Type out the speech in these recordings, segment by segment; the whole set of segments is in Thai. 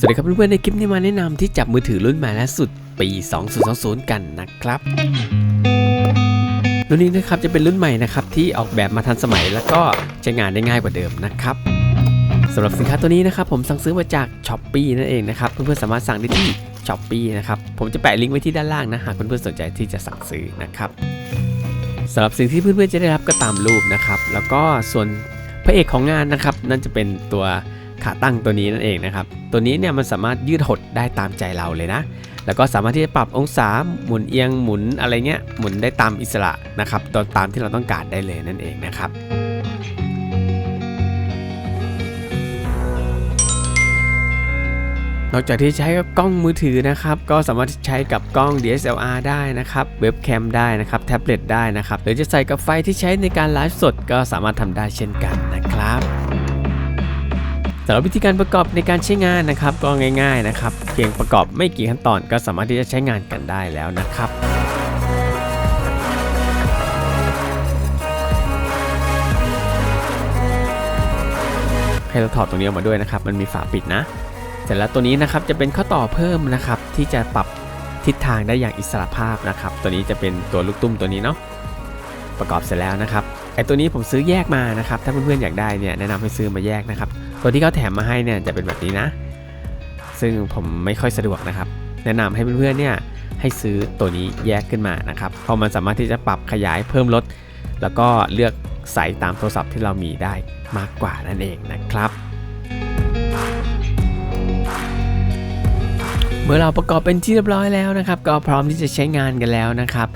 สวัสดีครับเพื่อนๆในคลิปนี้มาแนะนำที่จับมือถือรุ่นใหม่ล่าสุดปี 2020 กันนะครับรุ่นนี้นะครับจะเป็นรุ่นใหม่นะครับที่ออกแบบมาทันสมัยแล้วก็ใช้งานได้ง่ายกว่าเดิมนะครับสำหรับสินค้าตัวนี้นะครับผมสั่งซื้อมาจาก s h อ p e e นั่นเองนะครับเพื่อนๆสามารถสั่งได้ที่ s h อ p e e นะครับผมจะแปะลิงก์ไว้ที่ด้านล่างนะหากเพื่อนๆสนใจที่จะสั่งซื้อนะครับสำหรับสิ่งที่เพื่อนๆจะได้รับก็ตามรูปนะครับแล้วก็ส่วนพระเอกของงานนะครับนั่นจะเป็นตัว ขาตั้งตัวนี้นั่นเองนะครับ ตัวนี้เนี่ยมันสามารถยืดหดได้ตามใจเราเลยนะ แล้วก็สามารถที่จะปรับองศาหมุนเอียงหมุนอะไรเงี้ยหมุนได้ตามอิสระนะครับตตามที่เราต้องการได้เลยนั่นเองนะครับนอกจากที่ใช้กับกล้องมือถือนะครับ ก็สามารถใช้กับกล้อง DSLR ได้นะครับ เว็บแคมได้นะครับ แท็บเล็ตได้นะครับ หรือจะใส่กับไฟที่ใช้ในการไลฟ์สดก็สามารถทำได้เช่นกันนะครับ สำหรับวิธีการประกอบในการใช้งานนะครับ ก็ง่าย ๆนะครับ เพียงประกอบไม่กี่ขั้นตอนก็สามารถที่จะใช้งานกันได้แล้วนะครับให้เราถอดตรงนี้ออกมาด้วยนะครับ มันมีฝาปิดนะ เสร็จแล้วตัวนี้นะครับจะเป็นข้อต่อเพิ่มนะครับ ที่จะปรับทิศทางได้อย่างอิสระภาพนะครับ ตัวนี้จะเป็นตัวลูกตุ้มตัวนี้เนาะประกอบเสร็จแล้วนะครับไอตัวนี้ผมซื้อแยกมานะครับ ถ้าเพื่อนๆอยากได้เนี่ยแนะนำให้ซื้อมาแยกนะครับ ตัวที่เขาแถมมาให้เนี่ยจะเป็นแบบนี้นะ ซึ่งผมไม่ค่อยสะดวกนะครับ แนะนำให้เพื่อนๆเนี่ยให้ซื้อตัวนี้แยกขึ้นมานะครับ เพราะมันสามารถที่จะปรับขยายเพิ่มลด แล้วก็เลือกใส่ตามโทรศัพท์ที่เรามีได้มากกว่านั่นเองนะครับ เมื่อเราประกอบเป็นที่เรียบร้อยแล้วนะครับ ก็พร้อมที่จะใช้งานกันแล้วนะครับ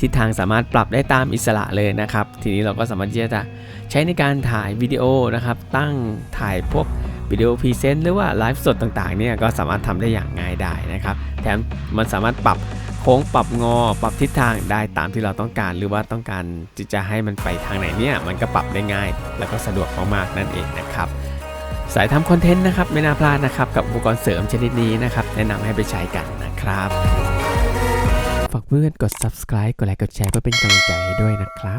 ทิศทางสามารถปรับได้ตามอิสระเลยนะครับ ทีนี้เราก็สามารถที่จะใช้ในการถ่ายวิดีโอนะครับ ตั้งถ่ายพวกวิดีโอพรีเซนต์หรือว่าไลฟ์สดต่างๆเนี่ยก็สามารถทำได้อย่างง่ายได้นะครับ แถมมันสามารถปรับโค้งปรับงอ ปรับทิศทางได้ตามที่เราต้องการ หรือว่าต้องการจะให้มันไปทางไหนเนี่ยมันก็ปรับได้ง่าย แล้วก็สะดวกมากๆนั่นเองนะครับสายทำคอนเทนต์นะครับไม่น่าพลาดนะครับกับอุปกรณ์เสริมชนิดนี้นะครับแนะนำให้ไปใช้กันนะครับ ฝากเพื่อนกด subscribe กดไลค์กดแชร์เพื่อเป็นกำลังใจให้ด้วยนะครับ